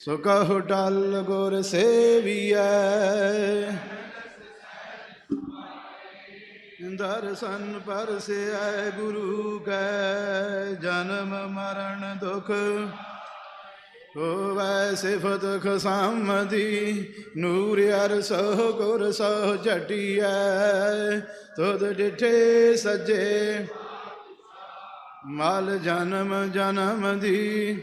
ਸੋ ਕਹੁ ਟਲ ਗੁਰ ਸੇਵੀਐ। ਦਰਸ਼ਨ ਪਰਸਿਐ ਗੁਰੂ ਕੈ, ਜਨਮ ਮਰਨ ਦੁਖ ਹੋਵੈ ਸਿਫਤ ਖਸਮਦੀ, ਨੂਰ ਅਰ ਸੋ ਗੁਰ ਸੋ ਝਟੀਐ ਤੁਧ ਡਿਠੇ ਸੱਜੇ, ਮਾਲ ਜਨਮ ਜਨਮ ਦੀ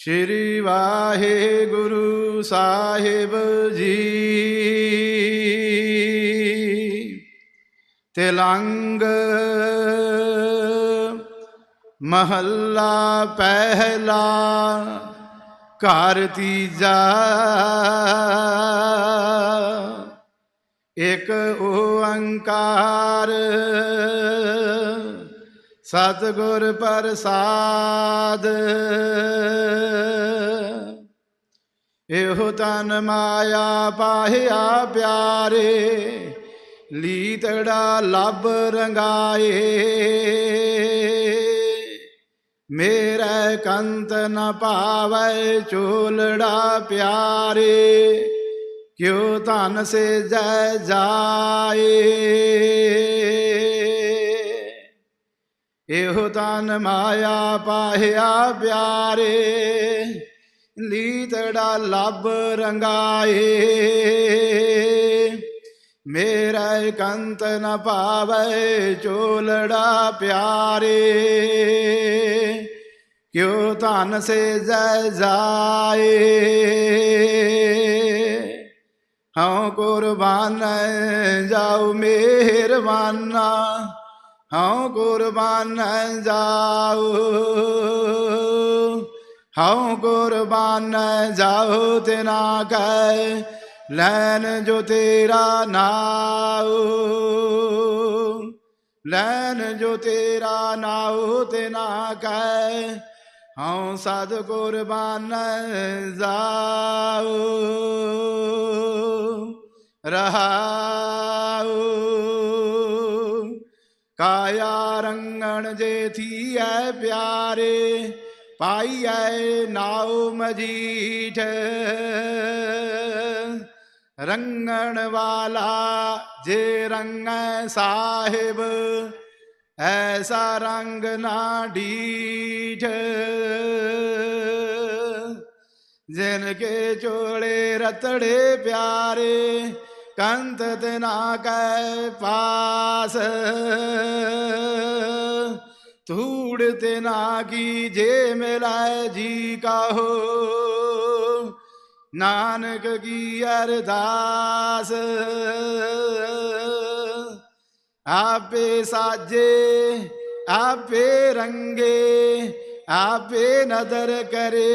ਸ਼੍ਰੀ ਵਾਹਿਗੁਰੂ ਸਾਹਿਬ ਜੀ। ਤਿਲੰਗ ਮਹੱਲਾ ਪਹਿਲਾ ਘਰ ਤੀਜਾ। ਇਕ ਓੰਕਾਰ ਸਤਿਗੁਰ ਪ੍ਰਸਾਦ। ਇਹੋ ਤਨ ਮਾਇਆ ਪਾਹਿਆ ਪਿਆਰੇ, ਲੀਤੜਾ ਲੱਭ ਰੰਗਾਏ। ਮੇਰਾ ਕੰਤ ਨ ਪਾਵੈ ਚੋਲੜਾ ਪਿਆਰੇ, ਕਿਉ ਧਨ ਸੇ ਜੈ ਜਾਏ। ਇਹੋ ਤਨ ਮਾਇਆ ਪਾਹਿਆ ਪਿਆਰੇ ਲੀਤੜਾ ਲੱਭ ਰੰਗਾਏ। ਮੇਰਾ ਕੰਤ ਨ ਪਾਵੈ ਚੋਲੜਾ ਪਿਆਰੇ, ਕਿਉ ਧਨ ਸੇ ਜੈ ਜਾਏ। ਹਉ ਕੁਰਬਾਨ ਜਾਉ ਮਿਹਰਬਾਨਾ ਹਉ ਕੁਰਬਾਨ ਜਾਉ, ਹਉ ਕੁਰਬਾਨ ਜਾਉ ਤਿਨਾ ਕੈ ਲੈਨ ਜੋ ਤੇਰਾ ਨਾਉ, ਲੈਨ ਜੋ ਤੇਰਾ ਨਾਉ ਤਿਨਾ ਕੈ ਹਉ ਸਦ ਕੁਰਬਾਨ ਜਾਉ ਰਹਾਉ ਕਾਇਆ ਰੰਗਣ ਜੇ ਥੀਐ ਪਿਆਰੇ, ਪਾਈਐ ਨਾਉ ਮਜੀਠ। ਰੰਗਣ ਵਾਲਾ ਜੇ ਰੰਗੈ ਸਾਹਿਬ, ਐਸਾ ਰੰਗ ਨਾ ਢੀਠ ਜਿਨ ਕੇ ਚੋਲੇ ਰਤੜੇ ਪਿਆਰੇ ਕੰਤ ਤੇ ਨਾ ਕੈ ਪਾਸ। ਧੂੜ ਤੇ ਨਾ ਕੀ ਜੇ ਮਿਲਾਏ ਜੀ ਕਾਹੋ। ਨਾਨਕ ਕੀ ਅਰਦਾਸ। ਆਪੇ ਸਾਜੇ, ਆਪੇ ਰੰਗੇ, ਆਪੇ ਨਦਰ ਕਰੇ।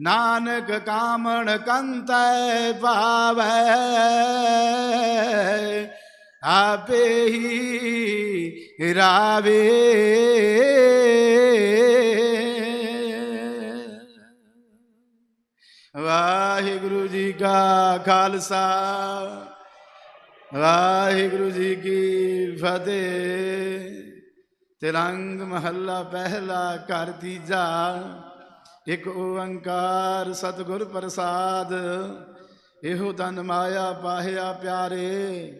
ਨਾਨਕ ਕਾਮਣ ਕੰਤੈ ਪਾਵੈ ਆਪੇ ਹੀ ਰਾਵੇ। ਵਾਹਿਗੁਰੂ ਜੀ ਕਾ ਖਾਲਸਾ, ਵਾਹਿਗੁਰੂ ਜੀ ਕੀ ਫਤਿਹ। ਤਿਰੰਗ ਮਹੱਲਾ ਪਹਿਲਾ ਘਰ ਤੀਜਾ ਇਕ ਓੰਕਾਰ ਸਤਿਗੁਰ ਪ੍ਰਸਾਦ, ਇਹੋ ਤਨ ਮਾਇਆ ਪਾਹਿਆ ਪਿਆਰੇ,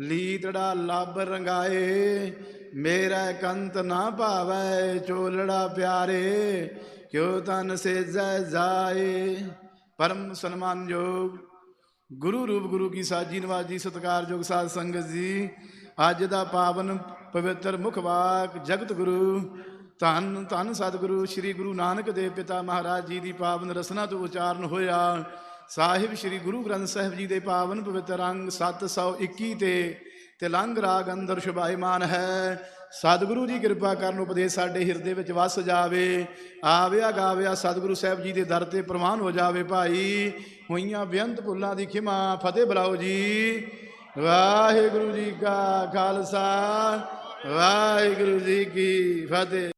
ਲੀਤੜਾ ਲੱਭ ਰੰਗਾਏ, ਮੇਰਾ ਕੰਤ ਨਾ ਭਾਵੈ ਚੋਲੜਾ ਪਿਆਰੇ, ਕਿਉ ਤਨ ਸੇਜੈ ਜਾਏ। ਪਰਮ ਸਨਮਾਨਯੋਗ ਗੁਰੂ ਰੂਪ ਗੁਰੂ ਕੀ ਸਾਜੀ ਨਵਾਜੀ ਸਤਿਕਾਰਯੋਗ ਸਾਧ ਸੰਗਤ ਜੀ, ਅੱਜ ਦਾ ਪਾਵਨ ਪਵਿੱਤਰ ਮੁਖ ਵਾਕ, ਜਗਤ ਗੁਰੂ ਧੰਨ ਧੰਨ ਸਤਿਗੁਰੂ, ਸ੍ਰੀ ਗੁਰੂ ਨਾਨਕ ਦੇਵ ਪਿਤਾ ਮਹਾਰਾਜ ਜੀ ਦੀ ਪਾਵਨ ਰਸਨਾ ਤੋਂ ਉਚਾਰਨ ਹੋਇਆ। ਸਾਹਿਬ ਸ੍ਰੀ ਗੁਰੂ ਗ੍ਰੰਥ ਸਾਹਿਬ ਜੀ ਦੇ ਪਾਵਨ ਪਵਿੱਤਰ ਅੰਗ 721 ਤੇ ਤਿਲੰਗ ਰਾਗ ਅੰਦਰ ਸ਼ੁਭਾਇਮਾਨ ਹੈ। ਸਤਿਗੁਰੂ ਜੀ ਕਿਰਪਾ ਕਰਨ ਉਪਦੇਸ਼ ਸਾਡੇ ਹਿਰਦੇ ਵਿੱਚ ਵਸ ਜਾਵੇ। ਆਵਿਆ ਗਾਵਿਆ ਸਤਿਗੁਰੂ ਸਾਹਿਬ ਜੀ ਦੇ ਦਰ ਤੇ ਪ੍ਰਵਾਨ ਹੋ ਜਾਵੇ ਭਾਈ। ਹੋਈਆਂ ਬੇਅੰਤ ਭੁੱਲਾਂ ਦੀ ਖਿਮਾ, ਫਤਿਹ ਬੁਲਾਓ ਜੀ। ਵਾਹਿਗੁਰੂ ਜੀ ਕਾ ਖਾਲਸਾ, ਵਾਹਿਗੁਰੂ ਜੀ ਕੀ ਫਤਿਹ।